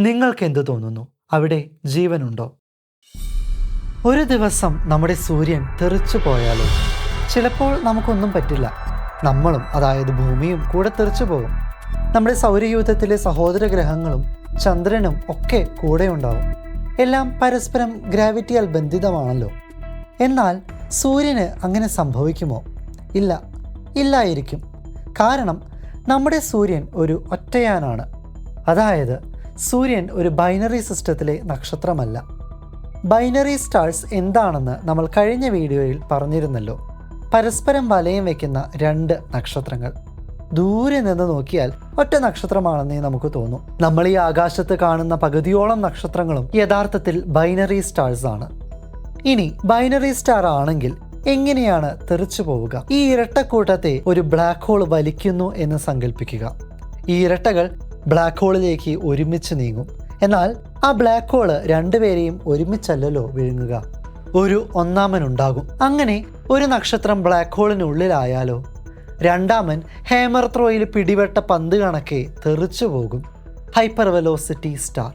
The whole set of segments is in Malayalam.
നിങ്ങൾക്ക് എന്ത് തോന്നുന്നു? അവിടെ ജീവനുണ്ടോ? ഒരു ദിവസം നമ്മുടെ സൂര്യൻ തെറിച്ചു പോയാലോ? ചിലപ്പോൾ നമുക്കൊന്നും പറ്റില്ല. നമ്മളും അതായത് ഭൂമിയും കൂടെ തെറിച്ചു പോകും. നമ്മുടെ സൗരയൂഥത്തിലെ സഹോദര ഗ്രഹങ്ങളും ചന്ദ്രനും ഒക്കെ കൂടെ ഉണ്ടാവും. എല്ലാം പരസ്പരം ഗ്രാവിറ്റിയാൽ ബന്ധിതമാണല്ലോ. എന്നാൽ സൂര്യന് അങ്ങനെ സംഭവിക്കുമോ? ഇല്ല. ഇല്ലായിരിക്കും. കാരണം നമ്മുടെ സൂര്യൻ ഒരു ഒറ്റയാനാണ്. അതായത് സൂര്യൻ ഒരു ബൈനറി സിസ്റ്റത്തിലെ നക്ഷത്രമല്ല. ബൈനറി സ്റ്റാർസ് എന്താണെന്ന് നമ്മൾ കഴിഞ്ഞ വീഡിയോയിൽ പറഞ്ഞിരുന്നല്ലോ. പരസ്പരം വലയം വയ്ക്കുന്ന രണ്ട് നക്ഷത്രങ്ങൾ. ദൂരെ നിന്ന് നോക്കിയാൽ ഒറ്റ നക്ഷത്രമാണെന്നേ നമുക്ക് തോന്നും. നമ്മൾ ഈ ആകാശത്ത് കാണുന്ന പകുതിയോളം നക്ഷത്രങ്ങളും യഥാർത്ഥത്തിൽ ബൈനറി സ്റ്റാർസ് ആണ്. ഇനി ബൈനറി സ്റ്റാർ ആണെങ്കിൽ എങ്ങനെയാണ് തെറിച്ചു പോവുക? ഈ ഇരട്ടക്കൂട്ടത്തെ ഒരു ബ്ലാക്ക് ഹോൾ വലിക്കുന്നു എന്ന് സങ്കല്പിക്കുക ഈ ഇരട്ടകൾ ബ്ലാക്ക് ഹോളിലേക്ക് ഒരുമിച്ച് നീങ്ങും. എന്നാൽ ആ ബ്ലാക്ക് ഹോൾ രണ്ടുപേരെയും ഒരുമിച്ചല്ലല്ലോ വിഴുങ്ങുക. ഒരു ഒന്നാമൻ ഉണ്ടാകും അങ്ങനെ ഒരു നക്ഷത്രം ബ്ലാക്ക് ഹോളിനുള്ളിലായാലോ രണ്ടാമൻ ഹേമർ ത്രോയിൽ പിടിവെട്ട പന്ത് കണക്കെ തെറിച്ചു പോകും. ഹൈപ്പർ വെലോസിറ്റി സ്റ്റാർ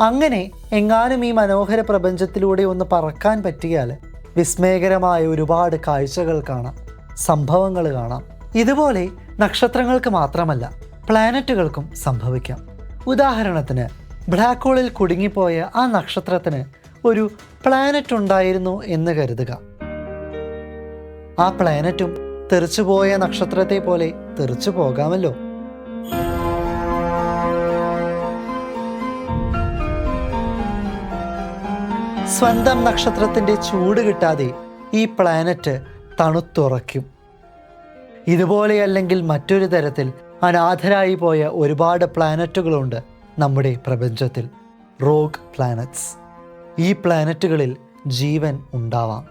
അങ്ങനെ എങ്ങാനും ഈ മനോഹര പ്രപഞ്ചത്തിലൂടെ ഒന്ന് പറക്കാൻ പറ്റിയാൽ വിസ്മയകരമായ ഒരുപാട് കാഴ്ചകൾ കാണാം സംഭവങ്ങൾ കാണാം. ഇതുപോലെ നക്ഷത്രങ്ങൾക്ക് മാത്രമല്ല പ്ലാനറ്റുകൾക്കും സംഭവിക്കാം. ഉദാഹരണത്തിന് ബ്ലാക്ക് ഹോളിൽ കുടുങ്ങിപ്പോയ ആ നക്ഷത്രത്തിന് ഒരു പ്ലാനറ്റ് ഉണ്ടായിരുന്നു എന്ന് കരുതുക. ആ പ്ലാനറ്റും തെറിച്ചുപോയ നക്ഷത്രത്തെ പോലെ തെറിച്ചു പോകാമല്ലോ. സ്വന്തം നക്ഷത്രത്തിന്റെ ചൂട് കിട്ടാതെ ഈ പ്ലാനറ്റ് തണുത്തുറയ്ക്കും. ഇതുപോലെയല്ലെങ്കിൽ മറ്റൊരു തരത്തിൽ അനാഥരായി പോയ ഒരുപാട് പ്ലാനറ്റുകളുണ്ട് നമ്മുടെ പ്രപഞ്ചത്തിൽ. റോഗ് പ്ലാനറ്റ്സ് ഈ പ്ലാനറ്റുകളിൽ ജീവൻ ഉണ്ടാവാം.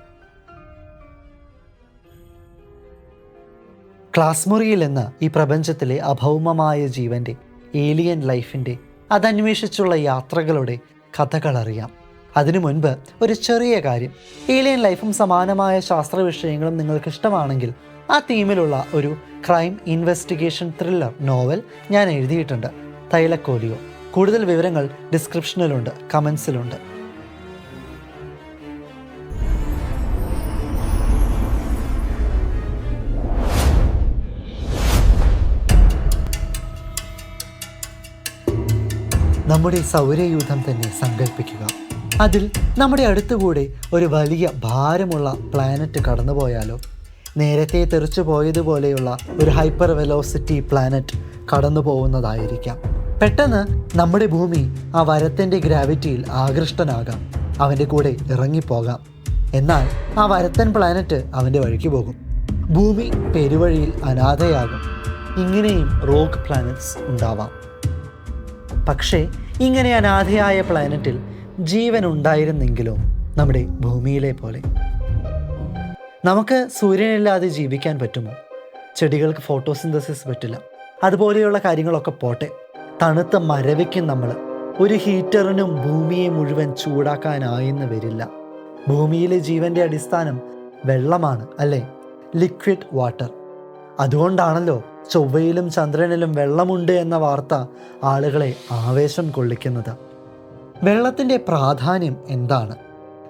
ക്ലാസ് മുറിയിൽ എന്ന ഈ പ്രപഞ്ചത്തിലെ അഭൗമമായ ജീവന്റെ ഏലിയൻ ലൈഫിന്റെ അതന്വേഷിച്ചുള്ള യാത്രകളുടെ കഥകളറിയാം അതിനു മുൻപ് ഒരു ചെറിയ കാര്യം. ഏലിയൻ ലൈഫും സമാനമായ ശാസ്ത്ര വിഷയങ്ങളും നിങ്ങൾക്ക് ഇഷ്ടമാണെങ്കിൽ ആ തീമിലുള്ള ഒരു ക്രൈം ഇൻവെസ്റ്റിഗേഷൻ ത്രില്ലർ നോവൽ ഞാൻ എഴുതിയിട്ടുണ്ട്. തൈലക്കോലിയോ. കൂടുതൽ വിവരങ്ങൾ ഡിസ്ക്രിപ്ഷനിലുണ്ട് കമൻസിലുണ്ട് നമ്മുടെ സൗരയൂഥം തന്നെ സങ്കല്പിക്കുക അതിൽ നമ്മുടെ അടുത്തുകൂടെ ഒരു വലിയ ഭാരമുള്ള പ്ലാനറ്റ് കടന്നുപോയാലോ? നേരത്തെ തെറിച്ചു പോയതുപോലെയുള്ള ഒരു ഹൈപ്പർ വെലോസിറ്റി പ്ലാനറ്റ് കടന്നു പോകുന്നതായിരിക്കാം. പെട്ടെന്ന് നമ്മുടെ ഭൂമി ആ വരത്തിന്റെ ഗ്രാവിറ്റിയിൽ ആകൃഷ്ടനാകാം. അവന്റെ കൂടെ ഇറങ്ങിപ്പോകാം. എന്നാൽ ആ വരത്തൻ പ്ലാനറ്റ് അവന്റെ വഴിക്ക് പോകും. ഭൂമി പെരുവഴിയിൽ അനാഥയാകും. ഇങ്ങനെയും റോക്ക് പ്ലാനറ്റ്സ് ഉണ്ടാവാം. പക്ഷേ ഇങ്ങനെ അനാഥയായ പ്ലാനറ്റിൽ ജീവൻ ഉണ്ടായിരുന്നെങ്കിലോ നമ്മുടെ ഭൂമിയിലെ പോലെ? നമുക്ക് സൂര്യനില്ലാതെ ജീവിക്കാൻ പറ്റുമോ? ചെടികൾക്ക് ഫോട്ടോസിന്തസിസ് പറ്റില്ല. അതുപോലെയുള്ള കാര്യങ്ങളൊക്കെ പോട്ടെ. തണുത്ത മരവിക്കും നമ്മൾ ഒരു ഹീറ്ററിനും ഭൂമിയെ മുഴുവൻ ചൂടാക്കാനായെന്ന് വരില്ല. ഭൂമിയിലെ ജീവന്റെ അടിസ്ഥാനം വെള്ളമാണ് അല്ലേ? Liquid water. അതുകൊണ്ടാണല്ലോ ചൊവ്വയിലും ചന്ദ്രനിലും വെള്ളമുണ്ട് എന്ന വാർത്ത ആളുകളെ ആവേശം കൊള്ളിക്കുന്നത്. വെള്ളത്തിന്റെ പ്രാധാന്യം എന്താണ്?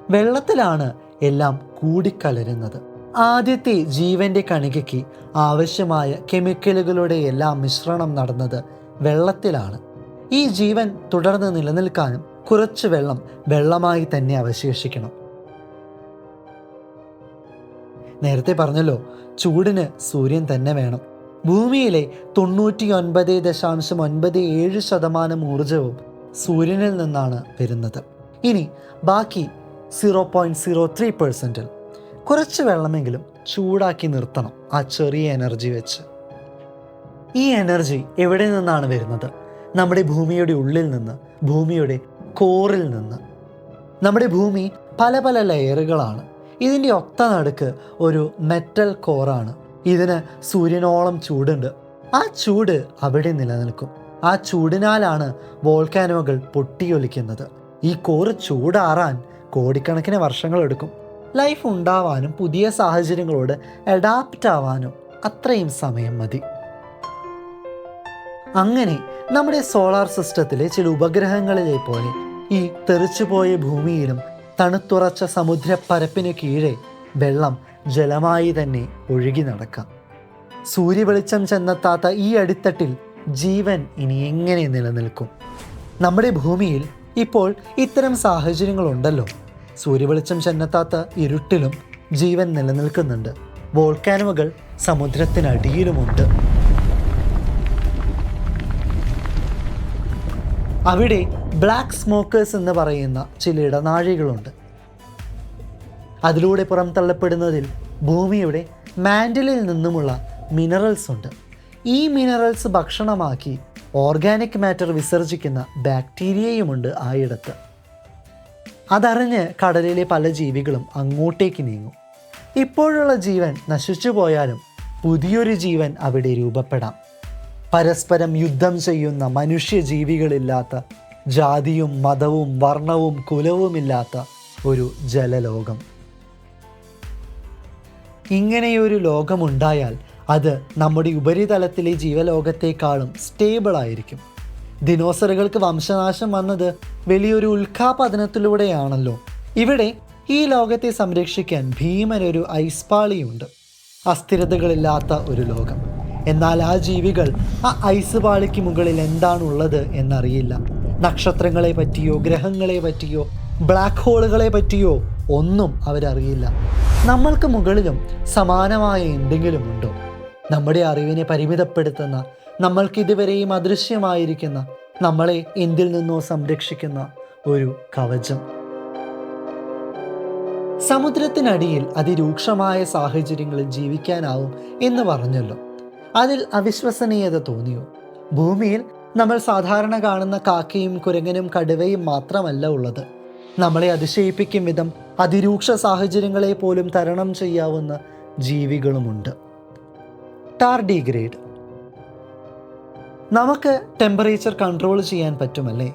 വെള്ളത്തിലാണ് എല്ലാം കൂടിക്കലരുന്നത്. ആദ്യത്തെ ജീവന്റെ കണികയ്ക്ക് ആവശ്യമായ കെമിക്കലുകളുടെ എല്ലാം മിശ്രണം നടന്നത് വെള്ളത്തിലാണ്. ഈ ജീവൻ തുടർന്ന് നിലനിൽക്കാനും കുറച്ച് വെള്ളം വെള്ളമായി തന്നെ അവശേഷിക്കണം. നേരത്തെ പറഞ്ഞല്ലോ ചൂടിന് സൂര്യൻ തന്നെ വേണം. ഭൂമിയിലെ തൊണ്ണൂറ്റി ഒൻപത് ദശാംശം ഒൻപത് ഏഴ് ശതമാനം ഊർജവും സൂര്യനിൽ നിന്നാണ് വരുന്നത്. ഇനി ബാക്കി സീറോ പോയിന്റ് സീറോ ത്രീ പെർസെന്റിൽ കുറച്ച് വെള്ളമെങ്കിലും ചൂടാക്കി നിർത്തണം ആ ചെറിയ എനർജി വെച്ച്. ഈ എനർജി എവിടെ നിന്നാണ് വരുന്നത്? നമ്മുടെ ഭൂമിയുടെ ഉള്ളിൽ നിന്ന് ഭൂമിയുടെ കോറിൽ നിന്ന്. നമ്മുടെ ഭൂമി പല പല ലെയറുകളാണ് ഇതിന്റെ ഒത്ത നടുക്ക് ഒരു മെറ്റൽ കോറാണ് ഇതിന് സൂര്യനോളം ചൂടുണ്ട്. ആ ചൂട് അവിടെ നിലനിൽക്കും. ആ ചൂടിനാലാണ് വോൾക്കാനോകൾ പൊട്ടിയൊലിക്കുന്നത്. ഈ കോറ് ചൂടാറാൻ കോടിക്കണക്കിന് വർഷങ്ങളെടുക്കും ലൈഫ് ഉണ്ടാവാനും പുതിയ സാഹചര്യങ്ങളോട് അഡാപ്റ്റ് ആവാനും അത്രയും സമയം മതി. അങ്ങനെ നമ്മുടെ സോളാർ സിസ്റ്റത്തിലെ ചില ഉപഗ്രഹങ്ങളിലെ പോലെ ഈ തെറിച്ചുപോയ ഭൂമിയിലും തണുത്തുറച്ച സമുദ്രപ്പരപ്പിന് കീഴെ വെള്ളം ജലമായി തന്നെ ഒഴുകി നടക്കാം. സൂര്യവെളിച്ചം ചെന്നെത്താത്ത ഈ അടിത്തട്ടിൽ ജീവൻ ഇനി എങ്ങനെ നിലനിൽക്കും? നമ്മുടെ ഭൂമിയിൽ ഇപ്പോൾ ഇത്തരം സാഹചര്യങ്ങളുണ്ടല്ലോ. സൂര്യവെളിച്ചം ചെന്നെത്താത്ത ഇരുട്ടിലും ജീവൻ നിലനിൽക്കുന്നുണ്ട്. വോൾക്കാനുകൾ സമുദ്രത്തിനടിയിലുമുണ്ട്. അവിടെ ബ്ലാക്ക് സ്മോക്കേഴ്സ് എന്ന് പറയുന്ന ചില ഇടനാഴികളുണ്ട്. അതിലൂടെ പുറംതള്ളപ്പെടുന്നതിൽ ഭൂമിയുടെ മാൻഡലിൽ നിന്നുമുള്ള മിനറൽസ് ഉണ്ട്. ഈ മിനറൽസ് ഭക്ഷണമാക്കി ഓർഗാനിക് മാറ്റർ വിസർജിക്കുന്ന ബാക്ടീരിയയുമുണ്ട് ആയിടത്ത്. അതറിഞ്ഞ് കടലിലെ പല ജീവികളും അങ്ങോട്ടേക്ക് നീങ്ങും. ഇപ്പോഴുള്ള ജീവൻ നശിച്ചു പോയാലും പുതിയൊരു ജീവൻ അവിടെ രൂപപ്പെടാം. പരസ്പരം യുദ്ധം ചെയ്യുന്ന മനുഷ്യജീവികളില്ലാത്ത ജാതിയും മതവും വർണവും കുലവുമില്ലാത്ത ഒരു ജലലോകം. ഇങ്ങനെയൊരു ലോകമുണ്ടായാൽ അത് നമ്മുടെ ഉപരിതലത്തിലെ ജീവലോകത്തെക്കാളും സ്റ്റേബിൾ ആയിരിക്കും. ദിനോസറുകൾക്ക് വംശനാശം വന്നത് വലിയൊരു ഉൽക്കാപതനത്തിലൂടെയാണല്ലോ ഇവിടെ ഈ ലോകത്തെ സംരക്ഷിക്കാൻ ഭീമനൊരു ഐസ്പാളിയുണ്ട്. അസ്ഥിരതകളില്ലാത്ത ഒരു ലോകം. എന്നാൽ ആ ജീവികൾ ആ ഐസ് പാളിക്ക് മുകളിൽ എന്താണുള്ളത് എന്നറിയില്ല. നക്ഷത്രങ്ങളെ പറ്റിയോ ഗ്രഹങ്ങളെ പറ്റിയോ ബ്ലാക്ക് ഹോളുകളെ പറ്റിയോ ഒന്നും അവരറിയില്ല. നമ്മൾക്ക് മുകളിലും സമാനമായ എന്തെങ്കിലും ഉണ്ടോ? നമ്മുടെ അറിവിനെ പരിമിതപ്പെടുത്തുന്ന നമ്മൾക്ക് ഇതുവരെയും അദൃശ്യമായിരിക്കുന്ന നമ്മളെ എന്തിൽ നിന്നോ സംരക്ഷിക്കുന്ന ഒരു കവചം. സമുദ്രത്തിനടിയിൽ അതിരൂക്ഷമായ സാഹചര്യങ്ങളിൽ ജീവിക്കാനാവും എന്ന് പറഞ്ഞല്ലോ. അതിൽ അവിശ്വസനീയത തോന്നിയോ? ഭൂമിയിൽ നമ്മൾ സാധാരണ കാണുന്ന കാക്കയും കുരങ്ങനും കടുവയും മാത്രമല്ല ഉള്ളത്. നമ്മളെ അതിശയിപ്പിക്കും വിധം അതിരൂക്ഷ സാഹചര്യങ്ങളെ പോലും തരണം ചെയ്യാവുന്ന ജീവികളുമുണ്ട്. ടാർഡിഗ്രേഡ് നമുക്ക് ടെമ്പറേച്ചർ കൺട്രോൾ ചെയ്യാൻ പറ്റുമല്ലേ?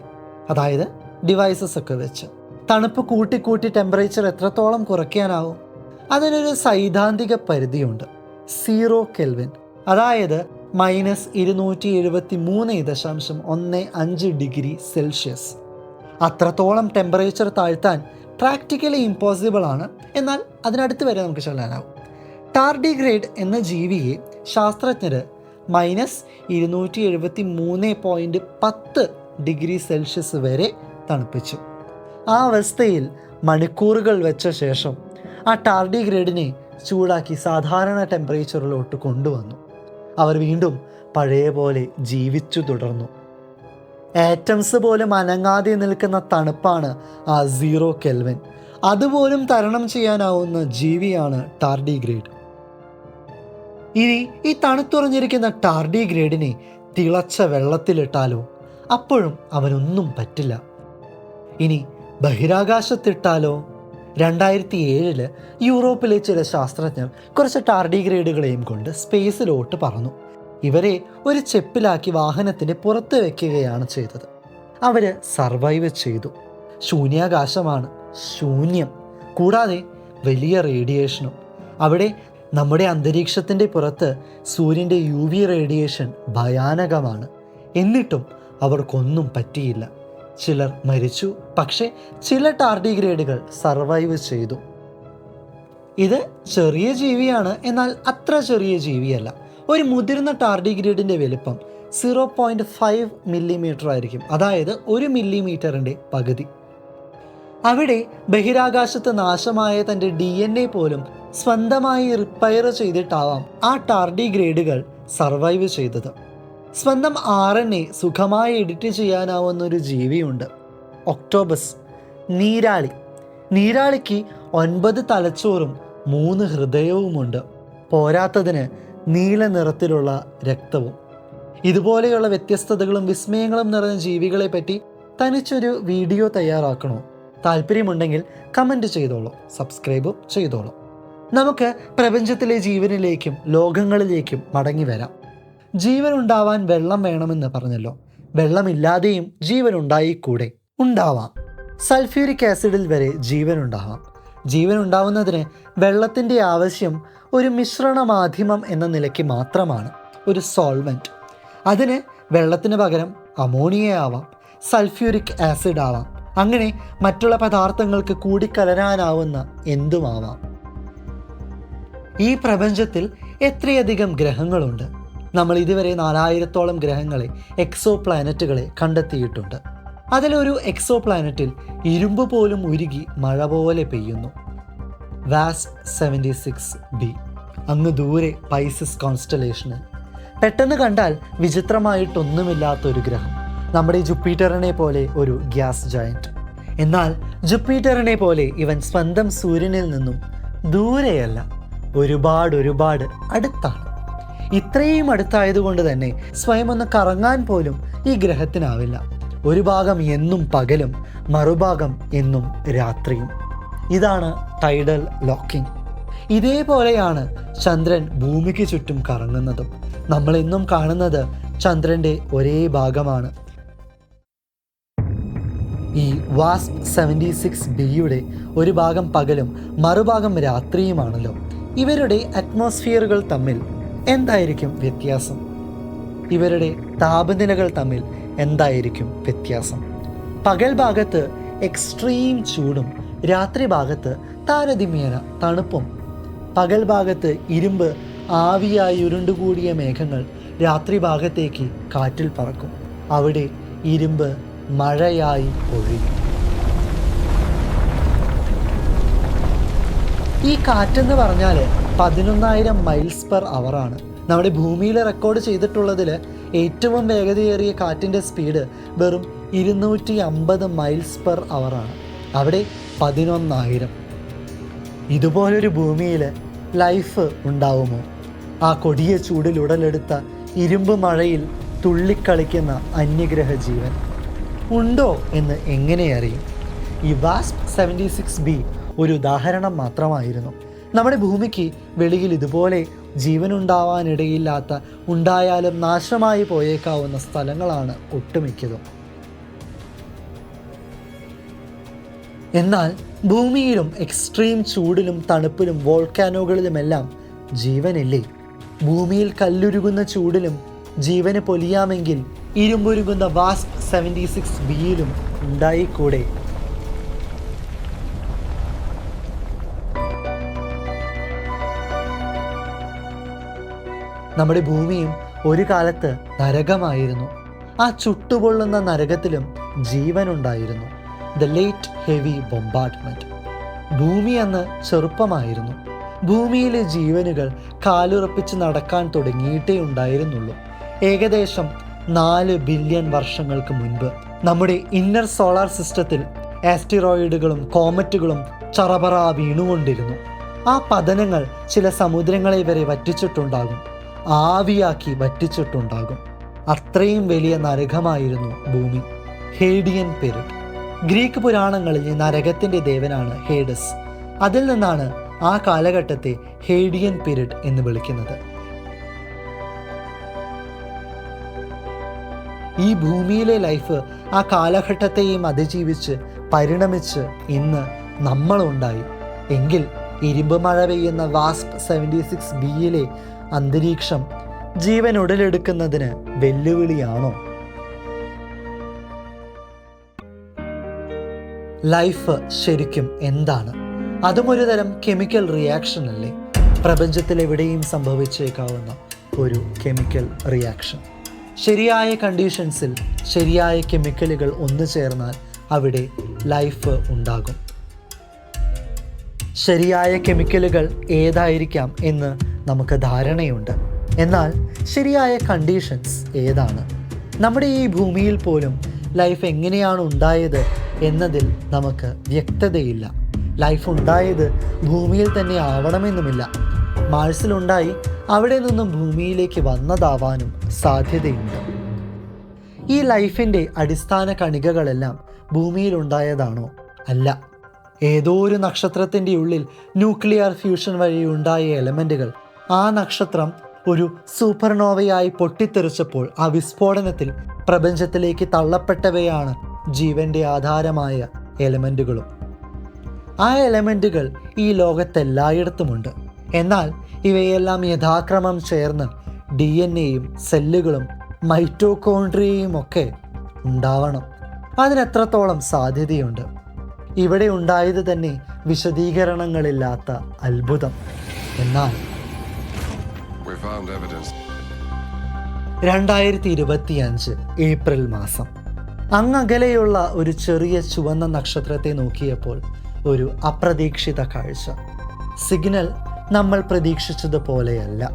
അതായത് ഡിവൈസസ് ഒക്കെ വെച്ച്. തണുപ്പ് കൂട്ടി കൂട്ടി ടെമ്പറേച്ചർ എത്രത്തോളം കുറയ്ക്കാനാവും? അതിനൊരു സൈദ്ധാന്തിക പരിധിയുണ്ട്. സീറോ കെൽവിൻ അതായത് മൈനസ് ഇരുന്നൂറ്റി എഴുപത്തി മൂന്ന് ദശാംശം ഒന്ന് അഞ്ച് ഡിഗ്രി സെൽഷ്യസ് അത്രത്തോളം ടെമ്പറേച്ചർ താഴ്ത്താൻ പ്രാക്ടിക്കലി ഇമ്പോസിബിൾ ആണ്. എന്നാൽ അതിനടുത്ത് വരെ നമുക്ക് ചെല്ലാനാവും ടാർഡിഗ്രേഡ് എന്ന ജീവിയെ ശാസ്ത്രജ്ഞർ മൈനസ് ഇരുന്നൂറ്റി എഴുപത്തി മൂന്ന് പോയിന്റ് പത്ത് ഡിഗ്രി സെൽഷ്യസ് വരെ തണുപ്പിച്ചു. ആ അവസ്ഥയിൽ മണിക്കൂറുകൾ വെച്ച ശേഷം ആ ടാർഡിഗ്രേഡിനെ ചൂടാക്കി സാധാരണ ടെമ്പറേച്ചറിലോട്ട് കൊണ്ടുവന്നു. അവർ വീണ്ടും പഴയ പോലെ ജീവിച്ചു തുടർന്നു. ആറ്റംസ് പോലും അനങ്ങാതെ നിൽക്കുന്ന തണുപ്പാണ് ആ സീറോ കെൽവിൻ അതുപോലും തരണം ചെയ്യാനാവുന്ന ജീവിയാണ് ടാർഡിഗ്രേഡ് ഇനി ഈ തണുത്തുറഞ്ഞിരിക്കുന്ന ടാർഡി ഗ്രേഡിനെ തിളച്ച വെള്ളത്തിലിട്ടാലോ? അപ്പോഴും അവനൊന്നും പറ്റില്ല. ഇനി ബഹിരാകാശത്തിട്ടാലോ? രണ്ടായിരത്തി ഏഴിൽ യൂറോപ്പിലെ ചില ശാസ്ത്രജ്ഞർ കുറച്ച് ടാർഡിഗ്രേഡുകളെയും കൊണ്ട് സ്പേസിലോട്ട് പറഞ്ഞു ഇവരെ ഒരു ചെപ്പിലാക്കി വാഹനത്തിന് പുറത്ത് വെക്കുകയാണ് ചെയ്തത്. അവർ സർവൈവ് ചെയ്തു. ശൂന്യാകാശമാണ് ശൂന്യം. കൂടാതെ വലിയ റേഡിയേഷനും അവിടെ നമ്മുടെ അന്തരീക്ഷത്തിന്റെ പുറത്ത് സൂര്യന്റെ യു വി റേഡിയേഷൻ ഭയാനകമാണ്. എന്നിട്ടും അവർക്കൊന്നും പറ്റിയില്ല. ചിലർ മരിച്ചു. പക്ഷേ ചില ടാർഡിഗ്രേഡുകൾ സർവൈവ് ചെയ്തു. ഇത് ചെറിയ ജീവിയാണ്. എന്നാൽ അത്ര ചെറിയ ജീവിയല്ല. ഒരു മുതിർന്ന ടാർഡിഗ്രേഡിന്റെ വലിപ്പം സീറോ പോയിന്റ് ഫൈവ് മില്ലിമീറ്റർ ആയിരിക്കും. അതായത് ഒരു മില്ലിമീറ്ററിന്റെ പകുതി. അവിടെ ബഹിരാകാശത്ത് നാശമായ തന്റെ ഡി എൻ എ പോലും സ്വന്തമായി റിപ്പയർ ചെയ്തിട്ടാവാം ആ ടാർഡി ഗ്രേഡുകൾ സർവൈവ് ചെയ്തത്. സ്വന്തം ആർ എൻ എ സുഖമായി എഡിറ്റ് ചെയ്യാനാവുന്ന ഒരു ജീവിയുണ്ട്. ഒക്ടോബസ് നീരാളി. നീരാളിക്ക് ഒൻപത് തലച്ചോറും മൂന്ന് ഹൃദയവുമുണ്ട്. പോരാത്തതിന് നീല നിറത്തിലുള്ള രക്തവും. ഇതുപോലെയുള്ള വ്യത്യസ്തതകളും വിസ്മയങ്ങളും നിറഞ്ഞ ജീവികളെ പറ്റി തനിച്ചൊരു വീഡിയോ തയ്യാറാക്കണോ? താല്പര്യമുണ്ടെങ്കിൽ കമന്റ് ചെയ്തോളൂ സബ്സ്ക്രൈബും ചെയ്തോളൂ. നമുക്ക് പ്രപഞ്ചത്തിലെ ജീവനിലേക്കും ലോകങ്ങളിലേക്കും മടങ്ങി വരാം. ജീവൻ ഉണ്ടാവാൻ വെള്ളം വേണമെന്ന് പറഞ്ഞല്ലോ. വെള്ളമില്ലാതെയും ജീവൻ ഉണ്ടായിക്കൂടെ ഉണ്ടാവാം. സൾഫ്യൂരിക് ആസിഡിൽ വരെ ജീവൻ ഉണ്ടാവാം ജീവൻ ഉണ്ടാവുന്നതിന് വെള്ളത്തിന്റെ ആവശ്യം ഒരു മിശ്രണ മാധ്യമം എന്ന നിലയ്ക്ക് മാത്രമാണ്. ഒരു സോൾവെന്റ് അതിന് വെള്ളത്തിന് പകരം അമോണിയ ആവാം സൾഫ്യൂരിക് ആസിഡ് ആവാം അങ്ങനെ മറ്റുള്ള പദാർത്ഥങ്ങൾക്ക് കൂടിക്കലരാനാവുന്ന എന്തുമാവാം? ഈ പ്രപഞ്ചത്തിൽ എത്രയധികം ഗ്രഹങ്ങളുണ്ട്? നമ്മൾ ഇതുവരെ നാലായിരത്തോളം ഗ്രഹങ്ങളെ എക്സോ പ്ലാനറ്റുകളെ കണ്ടെത്തിയിട്ടുണ്ട്. അതിലൊരു എക്സോ പ്ലാനറ്റിൽ ഇരുമ്പ് പോലും ഉരുകി മഴ പോലെ പെയ്യുന്നു. വാസ് സെവന്റി സിക്സ് ബി. അങ്ങ് ദൂരെ പൈസസ് കോൺസ്റ്റലേഷന്. പെട്ടെന്ന് കണ്ടാൽ വിചിത്രമായിട്ടൊന്നുമില്ലാത്തൊരു ഗ്രഹം. നമ്മുടെ ജുപ്പീറ്ററിനെ പോലെ ഒരു ഗ്യാസ് ജയന്റ്. എന്നാൽ ജുപ്പീറ്ററിനെ പോലെ ഇവൻ സ്വന്തം സൂര്യനിൽ നിന്നും ദൂരെയല്ല. ഒരുപാട് ഒരുപാട് അടുത്താണ്. ഇത്രയും അടുത്തായതുകൊണ്ട് തന്നെ സ്വയം ഒന്ന് കറങ്ങാൻ പോലും ഈ ഗ്രഹത്തിനാവില്ല. ഒരു ഭാഗം എന്നും പകലും മറുഭാഗം എന്നും രാത്രിയും. ഇതാണ് ടൈഡൽ ലോക്കിംഗ് ഇതേപോലെയാണ് ചന്ദ്രൻ ഭൂമിക്ക് ചുറ്റും കറങ്ങുന്നതും. നമ്മൾ ഇന്നും കാണുന്നത് ചന്ദ്രന്റെ ഒരേ ഭാഗമാണ്. ഈ വാസ്പ് സെവന്റി സിക്സ് ബിയുടെ ഒരു ഭാഗം പകലും മറുഭാഗം രാത്രിയുമാണല്ലോ. ഇവരുടെ അറ്റ്മോസ്ഫിയറുകൾ തമ്മിൽ എന്തായിരിക്കും വ്യത്യാസം? ഇവരുടെ താപനിലകൾ തമ്മിൽ എന്തായിരിക്കും വ്യത്യാസം? പകൽ ഭാഗത്ത് എക്സ്ട്രീം ചൂടും രാത്രി ഭാഗത്ത് താരതമ്യേന തണുപ്പും. പകൽ ഭാഗത്ത് ഇരുമ്പ് ആവിയായി ഉരുണ്ടുകൂടിയ മേഘങ്ങൾ രാത്രി ഭാഗത്തേക്ക് കാറ്റിൽ പറക്കും. അവിടെ ഇരുമ്പ് മഴയായി ഒഴുകും. ഈ കാറ്റെന്ന് പറഞ്ഞാൽ പതിനൊന്നായിരം മൈൽസ് പെർ ആണ്. നമ്മുടെ ഭൂമിയിൽ റെക്കോർഡ് ചെയ്തിട്ടുള്ളതിൽ ഏറ്റവും വേഗതയേറിയ കാറ്റിന്റെ സ്പീഡ് വെറും ഇരുന്നൂറ്റി അമ്പത് മൈൽസ് പെർ ആണ്. അവിടെ പതിനൊന്നായിരം. ഇതുപോലൊരു ഭൂമിയിൽ ലൈഫ് ഉണ്ടാവുമോ? ആ കൊടിയ ചൂടിൽ ഉടലെടുത്ത ഇരുമ്പ് മഴയിൽ തുള്ളിക്കളിക്കുന്ന അന്യഗ്രഹ ജീവൻ ഉണ്ടോ എന്ന് എങ്ങനെ അറിയും? ഈ വാസ്പ് സെവന്റി സിക്സ് ബി ഒരു ഉദാഹരണം മാത്രമായിരുന്നു. നമ്മുടെ ഭൂമിക്ക് വെളിയിൽ ഇതുപോലെ ജീവനുണ്ടാവാനിടയില്ലാത്ത ഉണ്ടായാലും നാശമായി പോയേക്കാവുന്ന സ്ഥലങ്ങളാണ് ഒട്ടുമിക്കതും. എന്നാൽ ഭൂമിയിലും എക്സ്ട്രീം ചൂടിലും തണുപ്പിലും വോൾക്കാനോകളിലുമെല്ലാം ജീവനില്ലേ? ഭൂമിയിൽ കല്ലുരുകുന്ന ചൂടിലും ജീവന് പൊലിയാമെങ്കിൽ ഇരുമ്പുരുകുന്ന വാസ്പ് സെവന്റി സിക്സ് ബിയിലും ഉണ്ടായിക്കൂടെ? നമ്മുടെ ഭൂമിയും ഒരു കാലത്ത് നരകമായിരുന്നു. ആ ചുട്ടുപൊള്ളുന്ന നരകത്തിലും ജീവനുണ്ടായിരുന്നു. ദ ലേറ്റ് ഹെവി ബൊമ്പാർട്ട്മെന്റ് ഭൂമി അന്ന് ചെറുപ്പമായിരുന്നു. ഭൂമിയിലെ ജീവനുകൾ കാലുറപ്പിച്ച് നടക്കാൻ തുടങ്ങിയിട്ടേ ഉണ്ടായിരുന്നുള്ളൂ. ഏകദേശം നാല് ബില്യൺ വർഷങ്ങൾക്ക് മുൻപ്. നമ്മുടെ ഇന്നർ സോളാർ സിസ്റ്റത്തിൽ ആസ്റ്റിറോയിഡുകളും കോമറ്റുകളും ചറപറ വീണുകൊണ്ടിരുന്നു. ആ പതനങ്ങൾ ചില സമുദ്രങ്ങളെ വരെ വറ്റിച്ചിട്ടുണ്ടാകും. ആവിയാക്കി വറ്റിച്ചിട്ടുണ്ടാകും. അത്രയും വലിയ നരകമായിരുന്നു ഭൂമി. ഹേഡിയൻ പെരിഡ് ഗ്രീക്ക് പുരാണങ്ങളിൽ നരകത്തിന്റെ ദേവനാണ് ഹേഡസ്. അതിൽ നിന്നാണ് ആ കാലഘട്ടത്തെ ഹേഡിയൻ പീരീഡ് എന്ന് വിളിക്കുന്നത്. ഈ ഭൂമിയിലെ ലൈഫ് ആ കാലഘട്ടത്തെയും അതിജീവിച്ച് പരിണമിച്ച് ഇന്ന് നമ്മളുണ്ടായി. എങ്കിൽ ഇരുമ്പ് മഴ പെയ്യുന്ന വാസ്പ് സെവന്റി സിക്സ് ബിയിലെ അന്തരീക്ഷം ജീവൻ ഉടലെടുക്കുന്നതിന് വെല്ലുവിളിയാണോ? ലൈഫ് ശരിക്കും എന്താണ്? അതും ഒരു തരം കെമിക്കൽ റിയാക്ഷൻ അല്ലേ? പ്രപഞ്ചത്തിലെവിടെയും സംഭവിച്ചേക്കാവുന്ന ഒരു കെമിക്കൽ റിയാക്ഷൻ ശരിയായ കണ്ടീഷൻസിൽ ശരിയായ കെമിക്കലുകൾ ഒന്നു ചേർന്നാൽ അവിടെ ലൈഫ് ഉണ്ടാകും. ശരിയായ കെമിക്കലുകൾ ഏതായിരിക്കാം എന്ന് നമുക്ക് ധാരണയുണ്ട്. എന്നാൽ ശരിയായ കണ്ടീഷൻസ് ഏതാണ്? നമ്മുടെ ഈ ഭൂമിയിൽ പോലും ലൈഫ് എങ്ങനെയാണ് ഉണ്ടായത് എന്നതിൽ നമുക്ക് വ്യക്തതയില്ല. ലൈഫ് ഉണ്ടായത് ഭൂമിയിൽ തന്നെ ആവണമെന്നുമില്ല. മാഴ്സിലുണ്ടായി അവിടെ നിന്നും ഭൂമിയിലേക്ക് വന്നതാവാനും സാധ്യതയുണ്ട്. ഈ ലൈഫിന്റെ അടിസ്ഥാന കണികകളെല്ലാം ഭൂമിയിലുണ്ടായതാണോ അല്ല. ഏതോ ഒരു നക്ഷത്രത്തിന്റെ ഉള്ളിൽ ന്യൂക്ലിയർ ഫ്യൂഷൻ വഴി ഉണ്ടായ എലമെന്റുകൾ ആ നക്ഷത്രം ഒരു സൂപ്പർനോവയായി പൊട്ടിത്തെറിച്ചപ്പോൾ ആ വിസ്ഫോടനത്തിൽ പ്രപഞ്ചത്തിലേക്ക് തള്ളപ്പെട്ടവയാണ് ജീവന്റെ ആധാരമായ എലമെന്റുകളും. ആ എലമെന്റുകൾ ഈ ലോകത്തെല്ലായിടത്തുമുണ്ട്. എന്നാൽ ഇവയെല്ലാം യഥാക്രമം ചേർന്ന് ഡി എൻ എയും സെല്ലുകളും മൈറ്റോകോൺട്രിയയും ഒക്കെ ഉണ്ടാവണം. അതിനെത്രത്തോളം സാധ്യതയുണ്ട്. ഇവിടെ ഉണ്ടായത് തന്നെ വിശദീകരണങ്ങളില്ലാത്ത അത്ഭുതം. എന്നാൽ. രണ്ടായിരത്തി ഇരുപത്തിയഞ്ച് ഏപ്രിൽ മാസം. അങ്ങകലെയുള്ള ഒരു ചെറിയ ചുവന്ന നക്ഷത്രത്തെ നോക്കിയപ്പോൾ ഒരു അപ്രതീക്ഷിത കാഴ്ച. സിഗ്നൽ നമ്മൾ പ്രതീക്ഷിച്ചതുപോലെയല്ല.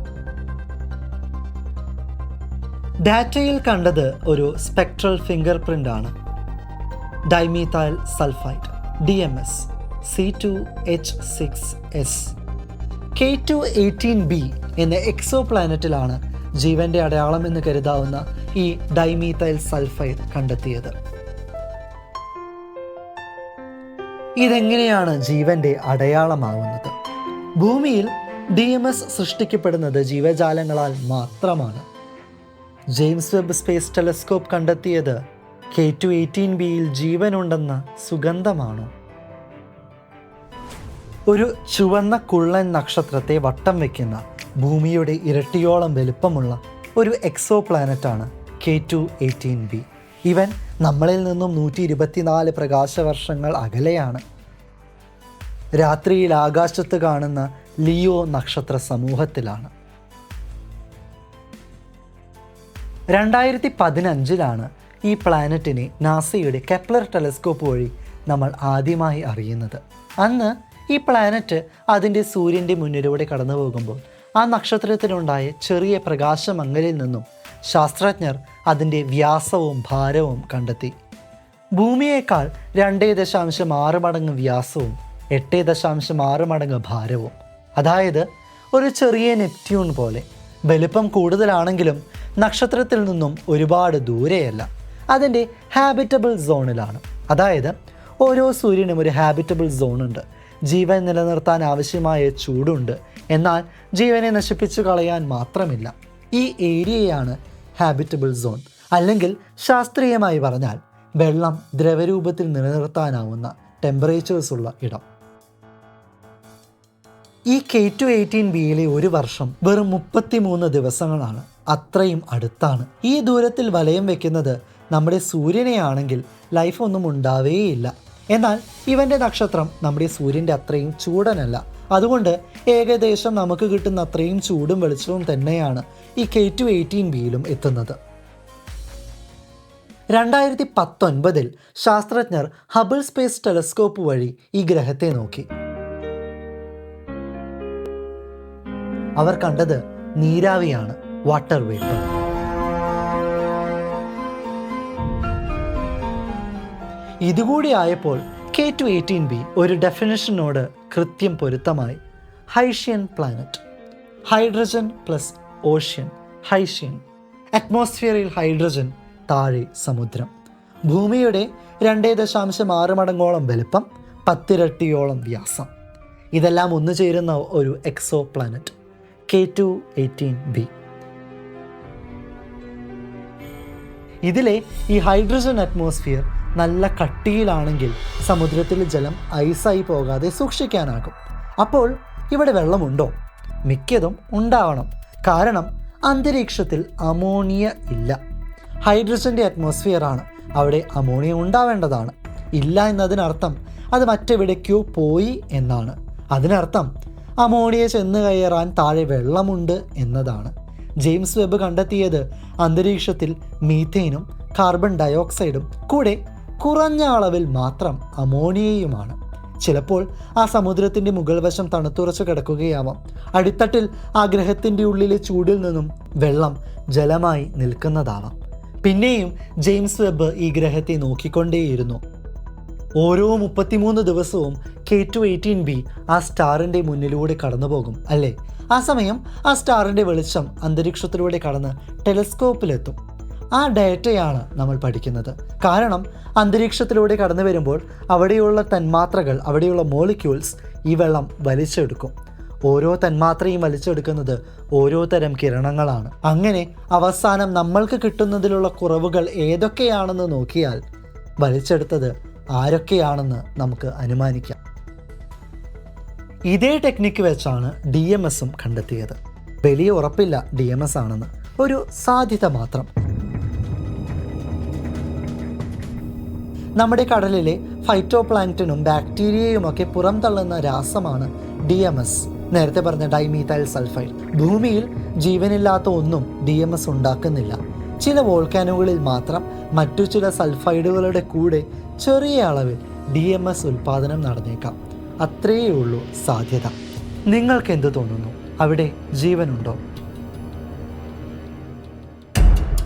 ഡാറ്റയിൽ കണ്ടത് ഒരു സ്പെക്ട്രൽ ഫിംഗർ പ്രിന്റ് ആണ് dimethyl sulphide D M S C two H six S. K two eighteen B എന്ന എക്സോ പ്ലാനറ്റിലാണ് ജീവന്റെ അടയാളം എന്ന് കരുതാവുന്ന ഈ ഡൈമീതൈൽ സൾഫൈഡ് കണ്ടെത്തിയത്. ഇതെങ്ങനെയാണ് ജീവന്റെ അടയാളമാവുന്നത്? ഭൂമിയിൽ ഡി എം എസ് സൃഷ്ടിക്കപ്പെടുന്നത് ജീവജാലങ്ങളാൽ മാത്രമാണ്. ജെയിംസ് വെബ് സ്പേസ് ടെലസ്കോപ്പ് കണ്ടെത്തിയത് കെ ടു എയ്റ്റീൻ ബിയിൽ ജീവനുണ്ടെന്ന സുഗന്ധമാണോ? ഒരു ചുവന്ന കുള്ളൻ നക്ഷത്രത്തെ വട്ടം വയ്ക്കുന്ന ഭൂമിയുടെ ഇരട്ടിയോളം വലുപ്പമുള്ള ഒരു എക്സോ പ്ലാനറ്റാണ് കെ ടു എയ്റ്റീൻ ബി. ഇവൻ നമ്മളിൽ നിന്നും നൂറ്റി ഇരുപത്തിനാല് പ്രകാശവർഷങ്ങൾ അകലെയാണ്. രാത്രിയിൽ ആകാശത്ത് കാണുന്ന ലിയോ നക്ഷത്ര സമൂഹത്തിലാണ്. രണ്ടായിരത്തി പതിനഞ്ചിലാണ് ഈ പ്ലാനറ്റിനെ നാസയുടെ കെപ്ലർ ടെലസ്കോപ്പ് വഴി നമ്മൾ ആദ്യമായി അറിയുന്നത്. അന്ന് ഈ പ്ലാനറ്റ് അതിന്റെ സൂര്യന്റെ മുന്നിലൂടെ കടന്നു പോകുമ്പോൾ ആ നക്ഷത്രത്തിനുണ്ടായ ചെറിയ പ്രകാശമങ്ങലിൽ നിന്നും ശാസ്ത്രജ്ഞർ അതിന്റെ വ്യാസവും ഭാരവും കണ്ടെത്തി. ഭൂമിയേക്കാൾ രണ്ടേ ദശാംശം ആറ് മടങ്ങ് വ്യാസവും എട്ട് ദശാംശം ആറ് മടങ്ങ് ഭാരവും. അതായത് ഒരു ചെറിയ നെപ്റ്റ്യൂൺ പോലെ. വലിപ്പം കൂടുതലാണെങ്കിലും നക്ഷത്രത്തിൽ നിന്നും ഒരുപാട് ദൂരെയല്ല. അതിന്റെ ഹാബിറ്റബിൾ സോണിലാണ് അതായത് ഓരോ സൂര്യനും ഒരു ഹാബിറ്റബിൾ സോണുണ്ട് ജീവൻ നിലനിർത്താൻ ആവശ്യമായ ചൂടുണ്ട്. എന്നാൽ ജീവനെ നശിപ്പിച്ചു കളയാൻ മാത്രമില്ല. ഈ ഏരിയയാണ് ഹാബിറ്റബിൾ സോൺ അല്ലെങ്കിൽ ശാസ്ത്രീയമായി പറഞ്ഞാൽ വെള്ളം ദ്രവരൂപത്തിൽ നിലനിർത്താനാവുന്ന ടെമ്പറേച്ചേഴ്സ് ഉള്ള ഇടം. ഈ കെ ടു എയ്റ്റീൻ ബിയിലെ ഒരു വർഷം വെറും മുപ്പത്തിമൂന്ന് ദിവസങ്ങളാണ്. അത്രയും അടുത്താണ്. ഈ ദൂരത്തിൽ വലയം വെക്കുന്നത് നമ്മുടെ സൂര്യനെയാണെങ്കിൽ ലൈഫ് ഒന്നും ഉണ്ടാവേയില്ല. എന്നാൽ ഇവന്റെ നക്ഷത്രം നമ്മുടെ സൂര്യന്റെ അത്രയും ചൂടനല്ല. അതുകൊണ്ട് ഏകദേശം നമുക്ക് കിട്ടുന്ന അത്രയും ചൂടും വെളിച്ചവും തന്നെയാണ് ഈ കെ ടു എയ്റ്റീൻ ബിയിലും എത്തുന്നത്. രണ്ടായിരത്തി പത്തൊൻപതിൽ ശാസ്ത്രജ്ഞർ ഹബിൾ സ്പേസ് ടെലസ്കോപ്പ് വഴി ഈ ഗ്രഹത്തെ നോക്കി. അവർ കണ്ടത് നീരാവിയാണ് വാട്ടർ വേപ്പർ ഇതുകൂടി ആയപ്പോൾ കെ ടു എയ്റ്റീൻ ബി ഒരു ഡെഫിനിഷനോട് കൃത്യം പൊരുത്തമായി. Hycean planet hydrogen plus ocean Hycean അറ്റ്മോസ്ഫിയറിൽ hydrogen താഴെ സമുദ്രം. ഭൂമിയുടെ രണ്ടേ ദശാംശം ആറ് മടങ്ങോളം വലുപ്പം പത്തിരട്ടിയോളം വ്യാസം. ഇതെല്ലാം ഒന്നു ചേരുന്ന ഒരു exoplanet K two eighteen B. ഇതിലെ ഈ ഹൈഡ്രജൻ അറ്റ്മോസ്ഫിയർ നല്ല കട്ടിയിലാണെങ്കിൽ സമുദ്രത്തിലെ ജലം ഐസായി പോകാതെ സൂക്ഷിക്കാനാകും. അപ്പോൾ ഇവിടെ വെള്ളമുണ്ടോ? മിക്കതും ഉണ്ടാവണം. കാരണം അന്തരീക്ഷത്തിൽ അമോണിയ ഇല്ല. ഹൈഡ്രജന്റെ അറ്റ്മോസ്ഫിയറാണ് അവിടെ അമോണിയ ഉണ്ടാവേണ്ടതാണ്. ഇല്ല എന്നതിനർത്ഥം അത് മറ്റെവിടേക്കോ പോയി എന്നാണ്. അതിനർത്ഥം അമോണിയ ചെന്ന് കയറാൻ താഴെ വെള്ളമുണ്ട് എന്നതാണ്. ജെയിംസ് വെബ് കണ്ടെത്തിയത് അന്തരീക്ഷത്തിൽ മീഥേനും കാർബൺ ഡയോക്സൈഡും കൂടെ കുറഞ്ഞ അളവിൽ മാത്രം അമോണിയയുമാണ്. ചിലപ്പോൾ ആ സമുദ്രത്തിന്റെ മുകൾ വശം തണുത്തുറച്ച് കിടക്കുകയാവാം. അടിത്തട്ടിൽ ആ ഗ്രഹത്തിന്റെ ഉള്ളിലെ ചൂടിൽ നിന്നും വെള്ളം ജലമായി നിൽക്കുന്നതാവാം. പിന്നെയും ജെയിംസ് വെബ് ഈ ഗ്രഹത്തെ നോക്കിക്കൊണ്ടേയിരുന്നു. ഓരോ മുപ്പത്തിമൂന്ന് ദിവസവും കെ ടു എയ്റ്റീൻ ബി ആ സ്റ്റാറിന്റെ മുന്നിലൂടെ കടന്നു പോകും അല്ലേ? ആ സമയം ആ സ്റ്റാറിന്റെ വെളിച്ചം അന്തരീക്ഷത്തിലൂടെ കടന്ന് ടെലസ്കോപ്പിലെത്തും. ആ ഡേറ്റയാണ് നമ്മൾ പഠിക്കുന്നത്. കാരണം അന്തരീക്ഷത്തിലൂടെ കടന്നു വരുമ്പോൾ അവിടെയുള്ള തന്മാത്രകൾ അവിടെയുള്ള മോളിക്യൂൾസ് ഈ വെള്ളം വലിച്ചെടുക്കും. ഓരോ തന്മാത്രയും വലിച്ചെടുക്കുന്നത് ഓരോ തരം കിരണങ്ങളാണ്. അങ്ങനെ അവസാനം നമ്മൾക്ക് കിട്ടുന്നതിലുള്ള കുറവുകൾ ഏതൊക്കെയാണെന്ന് നോക്കിയാൽ വലിച്ചെടുത്തത് ആരൊക്കെയാണെന്ന് നമുക്ക് അനുമാനിക്കാം. ഇതേ ടെക്നിക്ക് വെച്ചാണ് ഡി എം എസും കണ്ടെത്തിയത്. വലിയ ഉറപ്പില്ല ഡി എം എസ് ആണെന്ന്. ഒരു സാധ്യത മാത്രം. നമ്മുടെ കടലിലെ ഫൈറ്റോ പ്ലാങ്ക്ടനും ബാക്ടീരിയയും ഒക്കെ പുറംതള്ളുന്ന രാസമാണ് ഡി എം എസ് നേരത്തെ പറഞ്ഞ ഡൈമീഥൈൽ സൾഫൈഡ് ഭൂമിയിൽ ജീവനില്ലാത്ത ഒന്നും ഡി എം എസ് ഉണ്ടാക്കുന്നില്ല. ചില വോൾക്കാനുകളിൽ മാത്രം മറ്റു ചില സൾഫൈഡുകളുടെ കൂടെ ചെറിയ അളവിൽ ഡി എം എസ് ഉൽപാദനം നടന്നേക്കാം. അത്രയേ ഉള്ളൂ സാധ്യത. നിങ്ങൾക്ക് എന്ത് തോന്നുന്നു? അവിടെ ജീവനുണ്ടോ?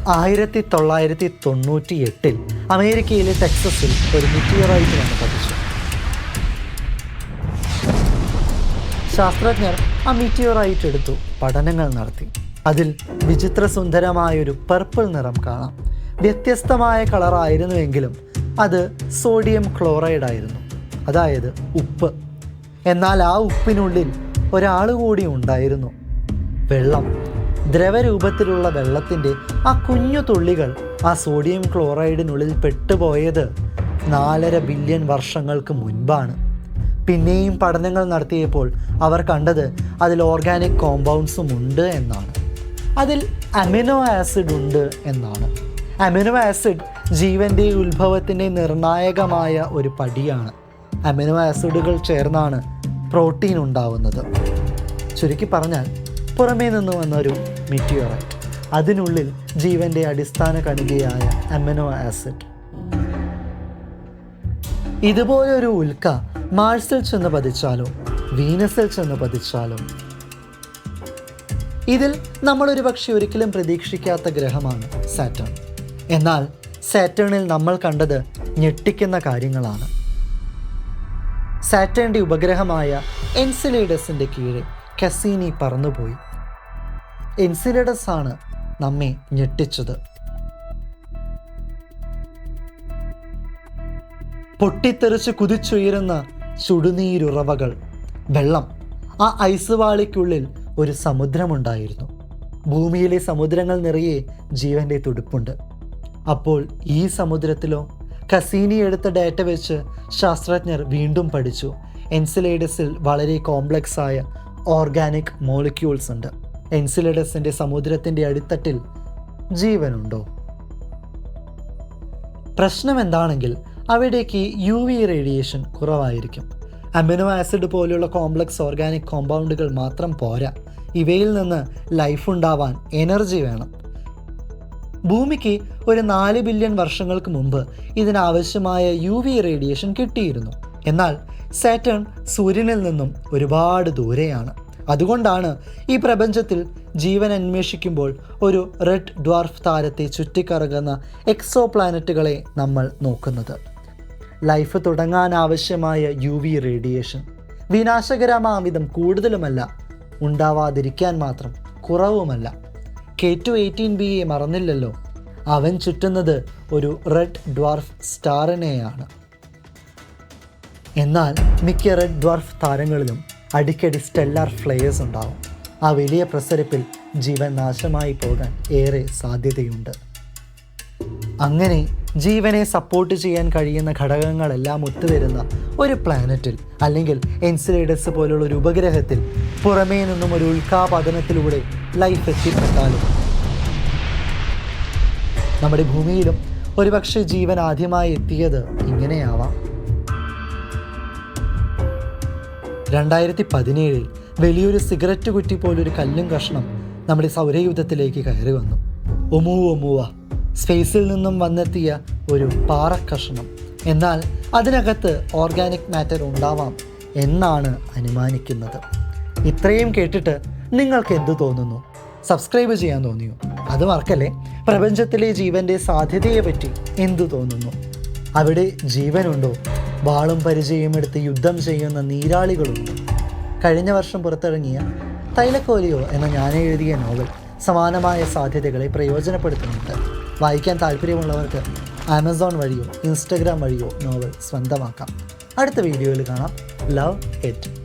ആയിരത്തി തൊള്ളായിരത്തി തൊണ്ണൂറ്റി എട്ടിൽ അമേരിക്കയിലെ ടെക്സസിൽ ഒരു മിറ്റിയറൈറ്റ് വന്ന് ശാസ്ത്രജ്ഞർ ആ മിറ്റിയറായിട്ട് എടുത്തു പഠനങ്ങൾ നടത്തി. അതിൽ വിചിത്ര സുന്ദരമായൊരു പർപ്പിൾ നിറം കാണാം. വ്യത്യസ്തമായ കളറായിരുന്നുവെങ്കിലും അത് സോഡിയം ക്ലോറൈഡ് ആയിരുന്നു. അതായത് ഉപ്പ്. എന്നാൽ ആ ഉപ്പിനുള്ളിൽ ഒരാൾ കൂടി ഉണ്ടായിരുന്നു. വെള്ളം. ദ്രവരൂപത്തിലുള്ള വെള്ളത്തിന്റെ ആ കുഞ്ഞു തുള്ളികൾ ആ സോഡിയം ക്ലോറൈഡിനുള്ളിൽ പെട്ടുപോയത് നാലര ബില്യൺ വർഷങ്ങൾക്ക് മുൻപാണ്. പിന്നെയും പഠനങ്ങൾ നടത്തിയപ്പോൾ അവർ കണ്ടത് അതിൽ ഓർഗാനിക് കോമ്പൗണ്ട്സും ഉണ്ട് എന്നാണ്. അതിൽ അമിനോ ആസിഡ് ഉണ്ട് എന്നാണ്. അമിനോ ആസിഡ് ജീവന്റെ ഉത്ഭവത്തിന്റെ നിർണായകമായ ഒരു പടിയാണ്. അമിനോ ആസിഡുകൾ ചേർന്നാണ് പ്രോട്ടീൻ ഉണ്ടാവുന്നത്. ചുരുക്കി പറഞ്ഞാൽ പുറമേ നിന്ന് വന്ന ഒരു മിറ്റിയോറൈറ്റ് അതിനുള്ളിൽ ജീവന്റെ അടിസ്ഥാന കണികയായ അമിനോ ആസിഡ് ഇതുപോലൊരു ഉൽക്ക മാഴ്സിൽ ചെന്ന് പതിച്ചാലോ? വീനസിൽ ചെന്ന് പതിച്ചാലോ? ഇതിൽ നമ്മൾ ഒരു പക്ഷെ ഒരിക്കലും പ്രതീക്ഷിക്കാത്ത ഗ്രഹമാണ് സാറ്റേൺ എന്നാൽ സാറ്റേണിൽ നമ്മൾ കണ്ടത് ഞെട്ടിക്കുന്ന കാര്യങ്ങളാണ്. സാറ്റേണിന്റെ ഉപഗ്രഹമായ എൻസിലേഡസിന്റെ കീഴിൽ കസീനി പറന്നുപോയി. എൻസിലേഡസ് ആണ് നമ്മെ ഞെട്ടിച്ചത്. പൊട്ടിത്തെറിച്ച് കുതിച്ചുയരുന്ന ചുടുനീരുറവകൾ വെള്ളം ആ ഐസ് വാളിക്കുള്ളിൽ ഒരു സമുദ്രമുണ്ടായിരുന്നു. ഭൂമിയിലെ സമുദ്രങ്ങൾ നിറയെ ജീവന്റെ തുടുപ്പുണ്ട്. അപ്പോൾ ഈ സമുദ്രത്തിലോ? കസീനി എടുത്ത ഡാറ്റ വെച്ച് ശാസ്ത്രജ്ഞർ വീണ്ടും പഠിച്ചു. എൻസിലേഡസിൽ വളരെ കോംപ്ലക്സായ ഓർഗാനിക് മോളിക്യൂൾസ് ഉണ്ട്. എൻസിലേഡസിന്റെ സമുദ്രത്തിന്റെ അടിത്തട്ടിൽ ജീവനുണ്ടോ? പ്രശ്നം എന്താണെങ്കിൽ അവിടേക്ക് യു വി റേഡിയേഷൻ കുറവായിരിക്കും. അമിനോ ആസിഡ് പോലെയുള്ള കോംപ്ലക്സ് ഓർഗാനിക് കോമ്പൗണ്ടുകൾ മാത്രം പോരാ. ഇവയിൽ നിന്ന് ലൈഫ് ഉണ്ടാവാൻ എനർജി വേണം. ഭൂമിക്ക് ഒരു നാല് ബില്യൺ വർഷങ്ങൾക്ക് മുമ്പ് ഇതിനാവശ്യമായ യു വി റേഡിയേഷൻ കിട്ടിയിരുന്നു. എന്നാൽ സാറ്റേൺ സൂര്യനിൽ നിന്നും ഒരുപാട് ദൂരെയാണ്. അതുകൊണ്ടാണ് ഈ പ്രപഞ്ചത്തിൽ ജീവൻ അന്വേഷിക്കുമ്പോൾ ഒരു റെഡ് ഡ്വാർഫ് താരത്തെ ചുറ്റിക്കറങ്ങുന്ന എക്സോ പ്ലാനറ്റുകളെ നമ്മൾ നോക്കുന്നത്. ലൈഫ് തുടങ്ങാൻ ആവശ്യമായ യു വി റേഡിയേഷൻ. വിനാശകരമാവിധം കൂടുതലുമല്ല ഉണ്ടാവാതിരിക്കാൻ മാത്രം കുറവുമല്ല. കെ ടു എയ്റ്റീൻ ബി എ മറന്നില്ലല്ലോ. അവൻ ചുറ്റുന്നത് ഒരു റെഡ് ഡ്വാർഫ് സ്റ്റാറിനെയാണ്. എന്നാൽ മിക്ക റെഡ് ഡ്വാർഫ് താരങ്ങളിലും അടിക്കടി സ്റ്റെല്ലാർ ഫ്ലെയേഴ്സ് ഉണ്ടാവും. ആ വലിയ പ്രസരിപ്പിൽ ജീവൻ നാശമായി പോകാൻ ഏറെ സാധ്യതയുണ്ട്. അങ്ങനെ ജീവനെ സപ്പോർട്ട് ചെയ്യാൻ കഴിയുന്ന ഘടകങ്ങളെല്ലാം ഒത്തുവരുന്ന ഒരു പ്ലാനറ്റിൽ അല്ലെങ്കിൽ എൻസിലേഡസ് പോലുള്ള ഒരു ഉപഗ്രഹത്തിൽ പുറമേ നിന്നും ഒരു ഉൽക്കാപതനത്തിലൂടെ ലൈഫ് എത്തിപ്പെട്ടാലും നമ്മുടെ ഭൂമിയിലും ഒരുപക്ഷെ ജീവൻ ആദ്യമായി എത്തിയത് ഇങ്ങനെയാവാം രണ്ടായിരത്തി പതിനേഴിൽ വലിയൊരു സിഗരറ്റ് കുറ്റി പോലൊരു കല്ലും കഷ്ണം നമ്മുടെ സൗരയൂഥത്തിലേക്ക് കയറി വന്നു. ഒമൂ ഒമുവ സ്പേസിൽ നിന്നും വന്നെത്തിയ ഒരു പാറ പാറക്കഷ്ണം. എന്നാൽ അതിനകത്ത് ഓർഗാനിക് മാറ്റർ ഉണ്ടാവാം എന്നാണ് അനുമാനിക്കുന്നത്. ഇത്രയും കേട്ടിട്ട് നിങ്ങൾക്ക് എന്തു തോന്നുന്നു? സബ്സ്ക്രൈബ് ചെയ്യാൻ തോന്നിയോ? അത് മറക്കല്ലേ? പ്രപഞ്ചത്തിലെ ജീവന്റെ സാധ്യതയെപ്പറ്റി എന്തു തോന്നുന്നു? അവിടെ ജീവനുണ്ടോ? വാളും പരിചയമെടുത്ത് യുദ്ധം ചെയ്യുന്ന നീരാളികളുണ്ട് കഴിഞ്ഞ വർഷം പുറത്തിറങ്ങിയ തൈലക്കോലിയോ എന്ന ഞാൻ എഴുതിയ നോവൽ സമാനമായ സാധ്യതകളെ പ്രയോജനപ്പെടുത്തുന്നുണ്ട്. വായിക്കാൻ താല്പര്യമുള്ളവർക്ക് ആമസോൺ വഴിയോ ഇൻസ്റ്റഗ്രാം വഴിയോ നോവൽ സ്വന്തമാക്കാം. അടുത്ത വീഡിയോയിൽ കാണാം. Love it